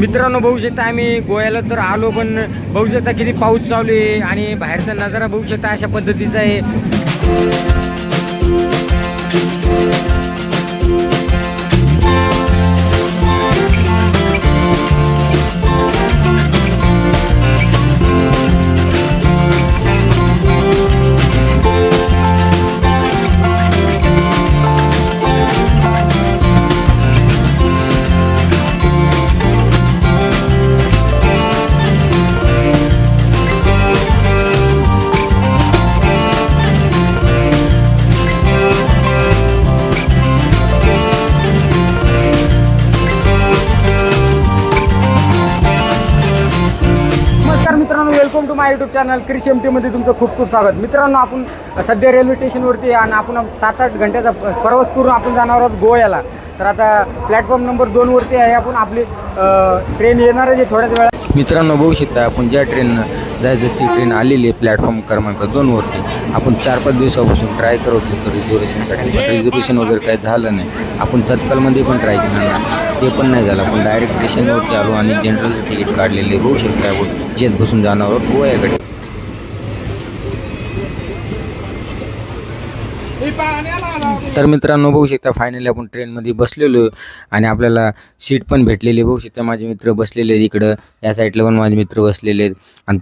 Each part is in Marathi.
मित्रांनो बघू शकता आम्ही गोव्याला तर आलो पण बघू शकता किती पाऊस चालू आहे आणि बाहेरचा नजारा बघू शकता अशा पद्धतीचा आहे. My YouTube channel Krushi M टीमध्ये तुमचं खूप खूप स्वागत. मित्रांनो आपण सध्या रेल्वे स्टेशनवरती आणि आपण सात आठ घंट्याचा प्रवास करून आपण जाणार आहोत गोव्याला. तर आता प्लॅटफॉर्म नंबर दोनवरती आहे. आपण आपली ट्रेन येणार आहे थोड्याच वेळा मित्रांनो बघू शकता आपण ज्या ट्रेननं जायचं ती ट्रेन आलेली आहे प्लॅटफॉर्म क्रमांक दोनवरती आपण चार पाच दिवसापासून ट्राय करत होतो रिझर्वेशनसाठी पण रिझर्वेशन वगैरे काही झालं नाही. आपण तत्कालमध्ये पण ट्राय केलं ना ते पण नाही झालं. आपण डायरेक्ट स्टेशनवरती आलो आणि जनरलचं तिकीट काढलेले बघू शकता आपण जेत बसून जाणार आहोत गोव्याकडे. तर मित्रांनो बघू शकता फायनली आपण ट्रेनमध्ये बसलेलो. आहे आणि आपल्याला सीट पण भेटलेली. बघू शकता माझे मित्र बसलेले आहेत इकडं. या साईडला पण माझे मित्र बसलेले आहेत. आणि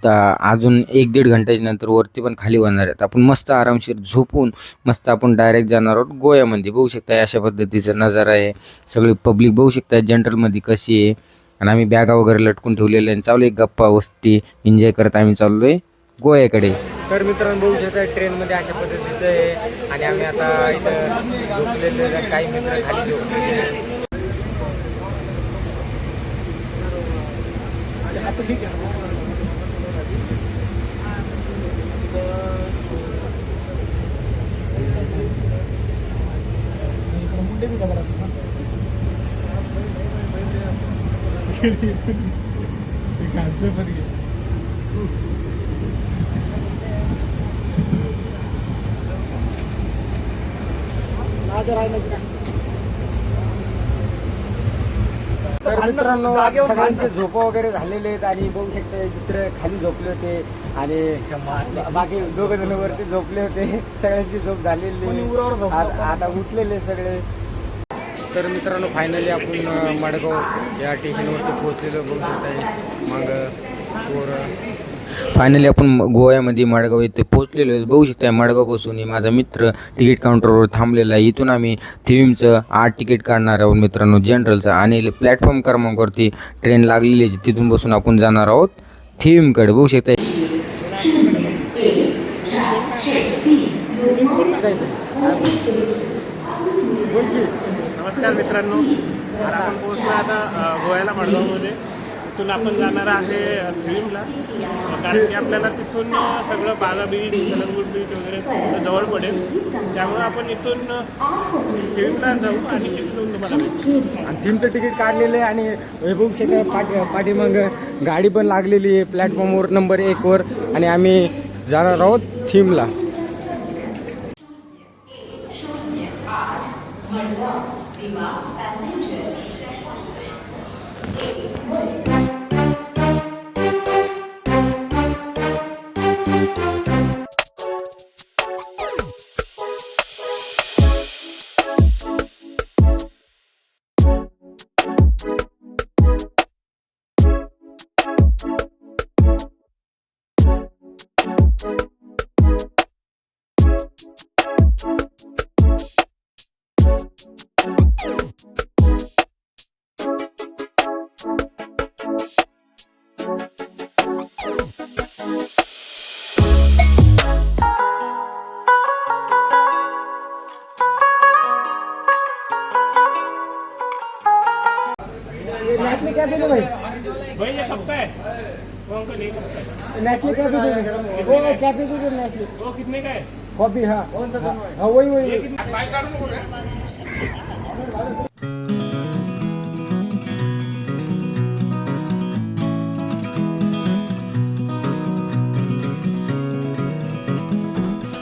अजून एक दीड घंट्याच्या नंतर वरती पण खाली होणार आहेत. आपण मस्त आरामशीर झोपून मस्त आपण डायरेक्ट जाणार आहोत गोव्यामध्ये. बघू शकता अशा पद्धतीचा नजारा आहे. सगळी पब्लिक बघू शकता जनरलमध्ये कशी आहे. आणि आम्ही बॅगा वगैरे लटकून ठेवलेल्या आहे चालू आहे गप्पा वस्ती. एन्जॉय करत आम्ही चाललो आहे गोव्याकडे तर मित्रांनो बघू शकता ट्रेनमध्ये अशा पद्धतीचं आहे आणि आम्ही आता इथं झोपलेले. काही मित्र खाली झोपलेले. तर मित्रांनो सगळ्यांचे झोप वगैरे झालेले आहेत आणि बघू शकता मित्र खाली झोपले होते आणि बाकी दोघ जण वरती झोपले होते. सगळ्यांची झोप झालेली आता उठलेले सगळे. तर मित्रांनो फायनली आपण मडगाव या स्टेशनवरती पोहोचलेलो बघू शकता मग फायनली आपण गोव्यामध्ये मडगाव येथे पोहोचलेलो आहे. बघू शकता मडगावपासून हे माझा मित्र तिकीट काउंटरवर थांबलेला आहे. इथून आम्ही थिविमचं आठ तिकीट काढणार आहोत मित्रांनो. जनरलचं आणि प्लॅटफॉर्म क्रमांकावरती ट्रेन लागलेली आहे. तिथून बसून आपण जाणार आहोत थिविमकडे बघू शकता. नमस्कार मित्रांनो. आता आपण पोहोचलो आता गोव्याला माडगावमध्ये तिथून आपण जाणार आहे फिल्मला कारण की आपल्याला तिथून सगळं बागा बीच कलंगूट बीच वगैरे जवळ पडेल. त्यामुळे आपण इथून फिल्मला जाऊ आणि तिथून तुम्हाला आणि थीमचं तिकीट काढलेलं आहे आणि वैभव शेखर पाठी पाठीमाग गाडी पण लागलेली आहे प्लॅटफॉर्मवर नंबर एकवर आणि आम्ही जाणार आहोत थीमला नेस्ले क्या दे दो वो कैफे दे दो नेस्ले वो कितने का है. कॉफी हाँ हाँ वही वही ये वही.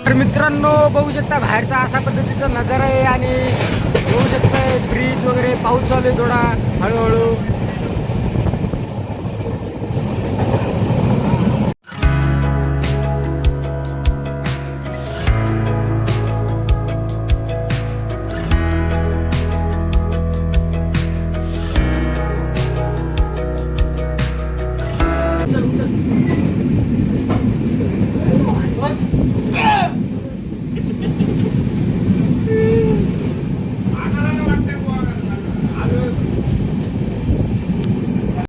तर मित्रांनो बघू शकता बाहेरचा असा पद्धतीचा नजारा आहे आणि बघू शकता ब्रिज वगैरे पाऊस चालू आहे थोडा हळूहळू.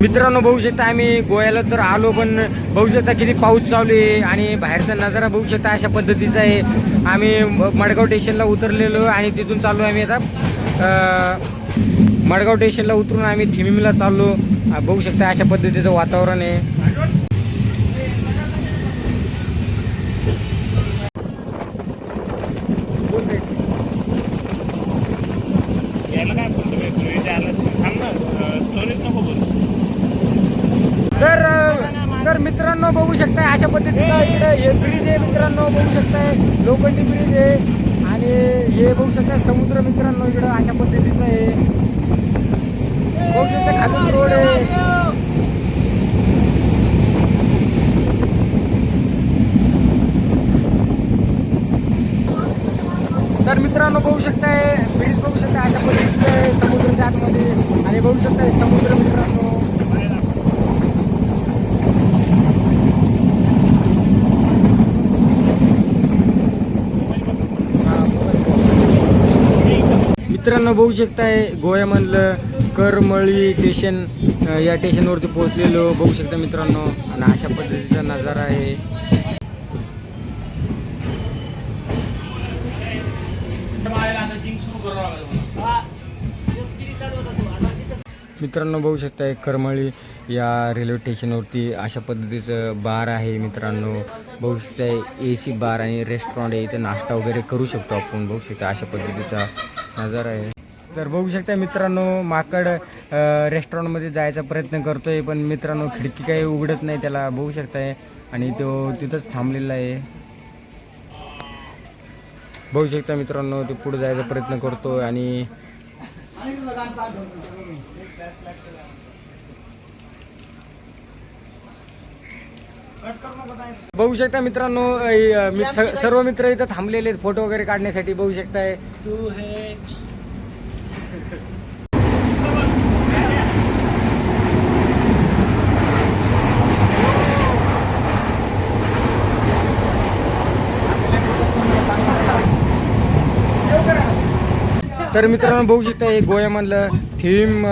मित्रांनो बघू शकता आम्ही गोव्याला तर आलो पण बघू शकता किती पाऊस चालू आहे आणि बाहेरचा नजारा बघू शकता अशा पद्धतीचा आहे. आम्ही म- मडगाव स्टेशनला उतरलेलो आणि तिथून चाललो आम्ही आता मडगाव स्टेशनला उतरून आम्ही थिमिमला चाललो. बघू शकता अशा पद्धतीचं वातावरण आहे यायला काय बोलतो बे? तू इथे आलास ना. थांब ना स्टोरेज नको बोलू तर तर मित्रांनो बघू शकताय अशा पद्धतीचा इकडे हे ब्रिज आहे मित्रांनो बघू शकताय लोखंडी ब्रिज आहे आणि हे बघू शकता समुद्र मित्रांनो इकडं अशा पद्धतीचं आहे. बघू शकता खालून रोड आहे. तर मित्रांनो बघू शकताय ब्रिज बघू शकता अशा पद्धतीचं आहे समुद्राच्या आतमध्ये आणि बघू शकताय समुद्र मित्रांनो. मित्रांनो बघू शकताय. गोव्यामधलं करमळी स्टेशन या स्टेशनवरती पोहोचलेलो. बघू शकता मित्रांनो. आणि अशा पद्धतीचा नजारा आहे. मित्रांनो बघू शकताय करमळी या रेल्वे स्टेशनवरती अशा पद्धतीचं बार आहे मित्रांनो. बघू शकता ए सी बार आणि रेस्टॉरंट आहे. इथे नाश्ता वगैरे करू शकतो आपण. बघू शकता अशा पद्धतीचा नजारा आहे. तर बघू शकता मित्रांनो माकड रेस्टॉरंटमध्ये जायचा प्रयत्न करतोय पण मित्रांनो खिडकी काही उघडत नाही त्याला बघू शकताय. आणि तो तिथंच थांबलेला आहे. बघू शकता मित्रांनो तो पुढे जायचा प्रयत्न करतो आणि बघू शकता मित्रांनो स- सर्व मित्र इथं थांबलेले आहेत फोटो वगैरे काढण्यासाठी बघू शकताय. तू हे तर मित्रांनो बघू शकता हे गोव्यामधलं थीम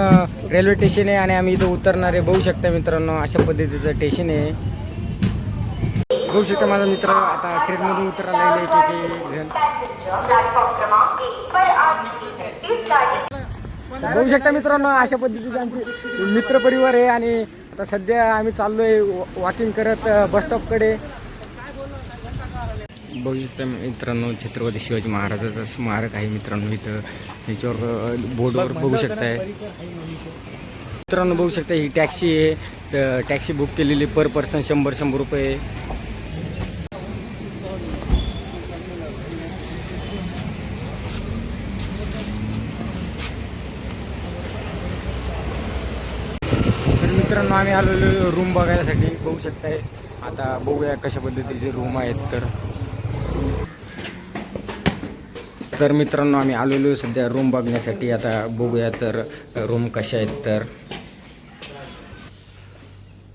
रेल्वे स्टेशन आहे आणि आम्ही इथं उतरणार आहे. बघू शकता मित्रांनो अशा पद्धतीचं स्टेशन आहे. बघू शकता माझा मित्र आता ट्रेनमधून उतरायला लागले एक एक जण बघू शकता मित्रांनो अशा पद्धतीचे आमचे मित्रपरिवार आहे आणि आता सध्या आम्ही चाललोय वॉकिंग करत बस स्टॉपकडे बघू शकता मित्रांनो छत्रपती शिवाजी महाराजाचं स्मारक आहे मित्रांनो इथं. याच्यावर बोर्डवर बघू शकताय. मित्रांनो बघू शकता ही टॅक्सी आहे. तर टॅक्सी बुक केलेली पर पर्सन शंभर शंभर रुपये तर मित्रांनो आम्ही आलेलो रूम बघायसाठी. बघू शकताय. आता बघूया कशा पद्धतीचे रूम आहेत तर. तर मित्रांनो आम्ही आलेलो सध्या रूम बघण्यासाठी. आता बघूया तर रूम कशा आहेत तर.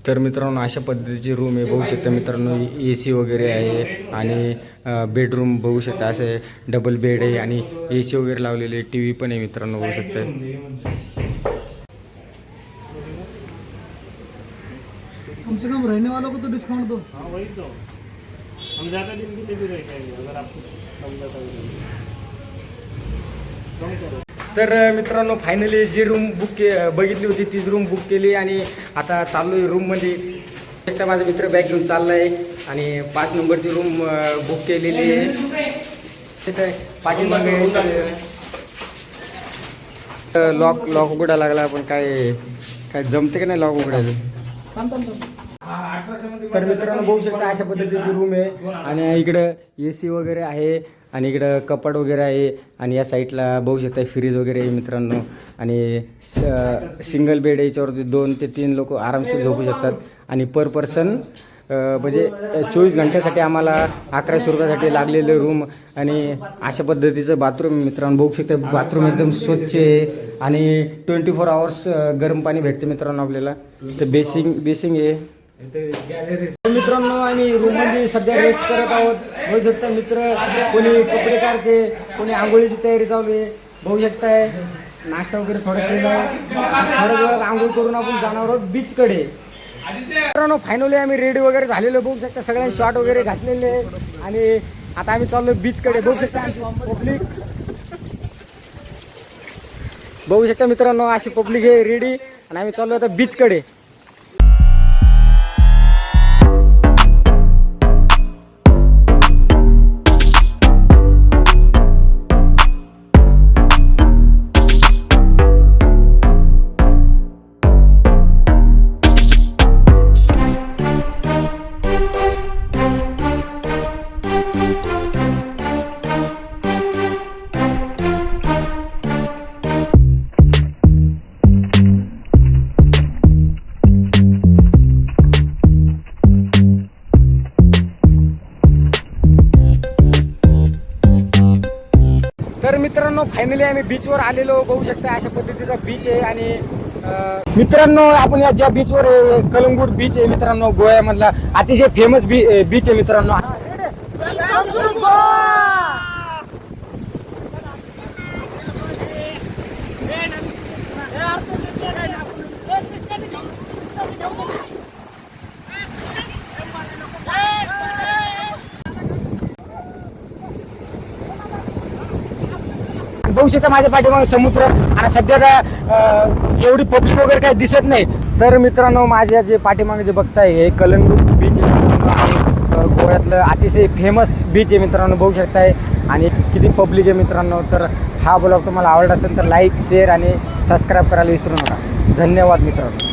तर मित्रांनो अशा पद्धतीची रूम आहे. बघू शकता मित्रांनो ए सी वगैरे आहे आणि बेडरूम बघू शकता. असे डबल बेड आहे आणि ए सी वगैरे लावलेले टी व्ही पण आहे मित्रांनो बघू शकता कम से कम रहने वालों को तो डिस्काउंट दो। हाँ वही तो। हम ज़्यादा दिन के लिए भी रह जाएंगे अगर आपको कम ज़्यादा जाएगा कम करो। तर मित्रांनो फायनली जी रूम बुक के बघितली होती तीच रूम बुक केली आणि आता चाललोय रूममध्ये एकटा माझा मित्र बॅग घेऊन चाललाय आणि पाच नंबरची रूम बुक केलेली आहे. पाठीमागे लॉक लॉक उघडा लागला पण काय काय जमते का नाही लॉक उघडायचं तर मित्रांनो बघू शकता अशा पद्धतीची रूम आहे. आणि इकडं ए सी वगैरे आहे आणि इकडं कपाट वगैरे आहे आणि या साईडला बघू शकता फ्रीज वगैरे आहे मित्रांनो. आणि सिंगल बेड याच्यावरती दोन ते तीन लोक आरामशीर झोपू शकतात. आणि पर पर्सन म्हणजे चोवीस घंट्यासाठी आम्हाला अकराशे रुपयासाठी लागलेले रूम आणि अशा पद्धतीचं बाथरूम मित्रांनो. बघू शकता बाथरूम एकदम स्वच्छ आहे. आणि ट्वेंटी फोर आवर्स गरम पाणी भेटते मित्रांनो आपल्याला. तर बेसिंग बेसिंग आहे. मित्रांनो आम्ही रूममध्ये सध्या रेस्ट करत आहोत. बघू शकता मित्र कोणी कपडे काढते कोणी आंघोळीची तयारी चालू आहे. बघू शकताय नाश्ता वगैरे थोडं केलं. थोड्या वेळात आंघोळ करून आपण जाणार आहोत बीचकडे मित्रांनो फायनली आम्ही रेडी वगैरे झालेलो. बघू शकता सगळ्यांनी शॉर्ट वगैरे घातलेले आणि आता आम्ही चाललो बीचकडे बघू शकता पब्लिक बघू शकता मित्रांनो अशी पब्लिक आहे रेडी आणि आम्ही चाललो आता बीचकडे फायनली आम्ही बीचवर आलेलो बघू शकता अशा पद्धतीचा बीच आहे आणि मित्रांनो आपण या ज्या बीचवर कलंगूट बीच आहे मित्रांनो गोव्यामधला. अतिशय फेमस बीच आहे मित्रांनो. बघू शकता माझ्या पाठीमागे समुद्र आणि सध्या काय एवढी पब्लिक वगैरे काही दिसत नाही. तर मित्रांनो माझ्या जे पाठीमागे जे बघताय हे कलंगूट बीच आहे. गोव्यातलं अतिशय फेमस बीच आहे मित्रांनो बघू शकताय. आणि किती पब्लिक आहे मित्रांनो तर हा ब्लॉग तुम्हाला आवडला असेल तर लाईक शेअर आणि सबस्क्राईब करायला विसरू नका. धन्यवाद मित्रांनो.